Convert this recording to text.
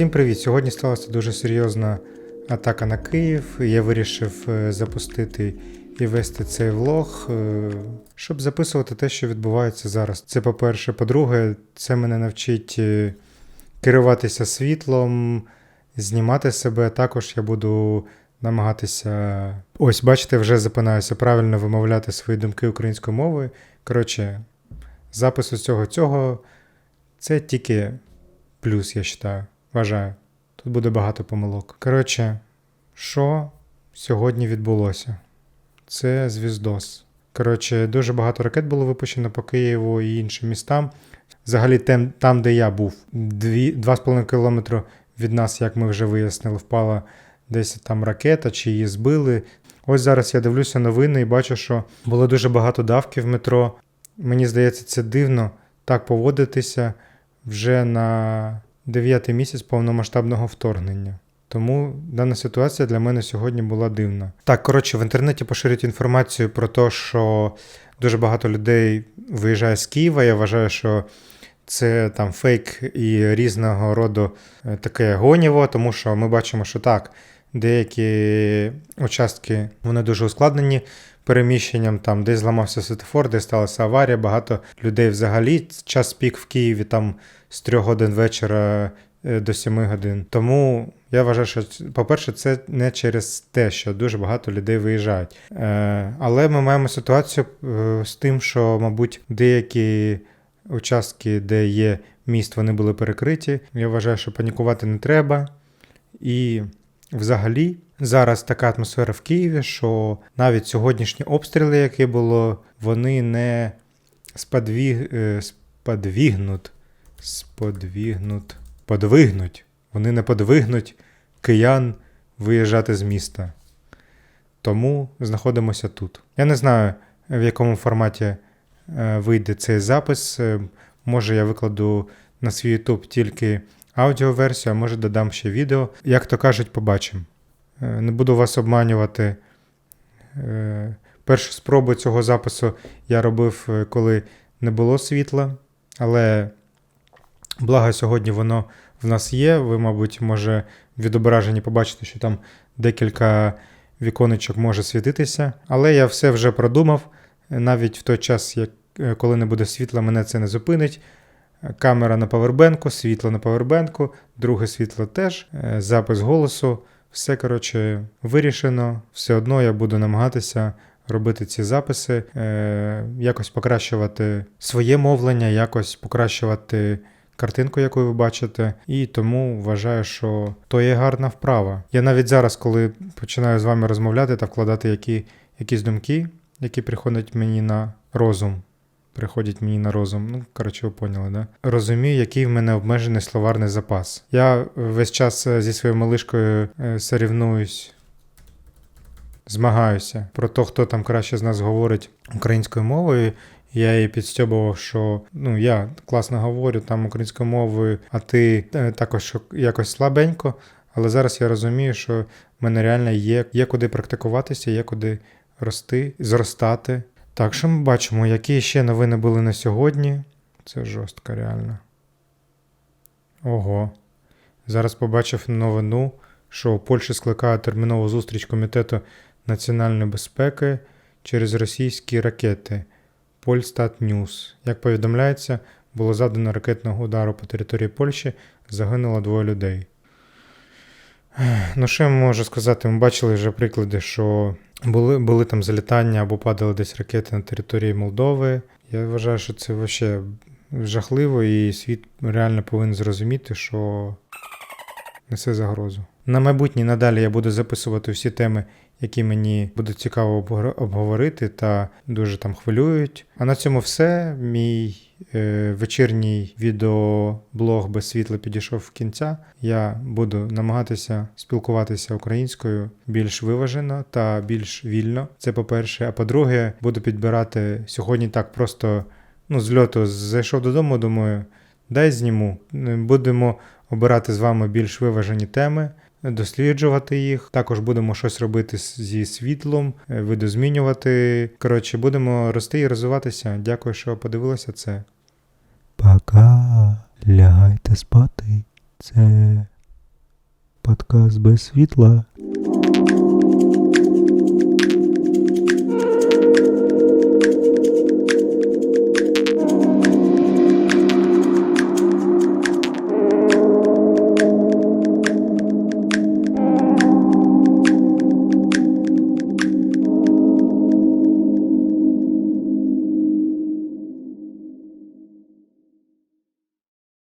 Всім привіт! Сьогодні сталася дуже серйозна атака на Київ. Я вирішив е, запустити і вести цей влог, е, щоб записувати те, що відбувається зараз. Це по-перше. По-друге, це мене навчить е, керуватися світлом, знімати себе. Також я буду намагатися. Ось, бачите, вже запинаюся правильно вимовляти свої думки українською мовою. Коротше, запис усього цього це тільки плюс, я вважаю. Вважаю. Тут буде багато помилок. Коротше, що сьогодні відбулося? Це звіздос. Коротше, дуже багато ракет було випущено по Києву і іншим містам. Взагалі, тем, там, де я був, 2,5 кілометри від нас, як ми вже вияснили, впала десь там ракета, чи її збили. Ось зараз я дивлюся новини і бачу, що було дуже багато давки в метро. Мені здається, це дивно так поводитися вже на дев'ятий місяць повномасштабного вторгнення. Тому дана ситуація для мене сьогодні була дивна. Так, коротше, в інтернеті поширюють інформацію про те, що дуже багато людей виїжджає з Києва. Я вважаю, що це там фейк і різного роду е, таке гоніво, тому що ми бачимо, що так, деякі участки вони дуже ускладнені переміщенням, там десь зламався світофор, десь сталася аварія, багато людей взагалі. Час пік в Києві там з 3 годин вечора е, до 7 годин. Тому я вважаю, що, по-перше, це не через те, що дуже багато людей виїжджають. Е, Але ми маємо ситуацію е, з тим, що, мабуть, деякі участки, де є міст, вони були перекриті. Я вважаю, що панікувати не треба. І взагалі. Зараз така атмосфера в Києві, що навіть сьогоднішні обстріли, які було, вони не сподвіг... е, сподвігнуть, сподвігнуть, подвигнуть. Вони не подвигнуть киян виїжджати з міста. Тому знаходимося тут. Я не знаю, в якому форматі е, вийде цей запис. Е, Може, я викладу на свій YouTube тільки аудіоверсію, а може додам ще відео. Як то кажуть, побачимо. Е, Не буду вас обманювати. Е, Першу спробу цього запису я робив, е, коли не було світла, але благо сьогодні воно в нас є. Ви, мабуть, може в відображенні побачите, що там декілька віконечок може світитися. Але я все вже продумав. Навіть в той час, як, коли не буде світла, мене це не зупинить. Камера на павербенку, світло на павербенку, друге світло теж, е, запис голосу. Все, коротше, вирішено. Все одно я буду намагатися робити ці записи, е, якось покращувати своє мовлення, якось покращувати картинку, яку ви бачите. І тому вважаю, що то є гарна вправа. Я навіть зараз, коли починаю з вами розмовляти та вкладати які, якісь думки, які приходять мені на розум. Приходять мені на розум. Ну, коротше, ви поняли, да? Розумію, який в мене обмежений словарний запас. Я весь час е, зі своєю малишкою е, сорівнуюсь, змагаюся про те, хто там краще з нас говорить українською мовою. Я її підстьобував, що ну я класно говорю там українською мовою, а ти е, також якось слабенько. Але зараз я розумію, що в мене реально є, є куди практикуватися, є куди рости, зростати. Так, що ми бачимо, які ще новини були на сьогодні. Це жорстко, реально. Ого. Зараз побачив новину, що у Польща скликає термінову зустріч Комітету національної безпеки через російські ракети. Польстат Ньюс. Як повідомляється, було завдано ракетного удару по території Польщі, загинуло двоє людей. Ну, що я можу сказати? Ми бачили вже приклади, що були були там залітання або падали десь ракети на території Молдови. Я вважаю, що це взагалі жахливо, і світ реально повинен зрозуміти, що несе загрозу. На майбутнє надалі я буду записувати всі теми, які мені буде цікаво обговорити та дуже там хвилюють. А на цьому все. Мій вечірній відеоблог без світла підійшов в кінця. Я буду намагатися спілкуватися українською більш виважено та більш вільно. Це по-перше. А по-друге, буду підбирати сьогодні так просто ну, з льоту зайшов додому, думаю, дай зніму. Будемо обирати з вами більш виважені теми досліджувати їх. Також будемо щось робити зі світлом, е, видозмінювати. Коротше, будемо рости і розвиватися. Дякую, що подивилися це. Пока лягайте спати. Це подкаст без світла.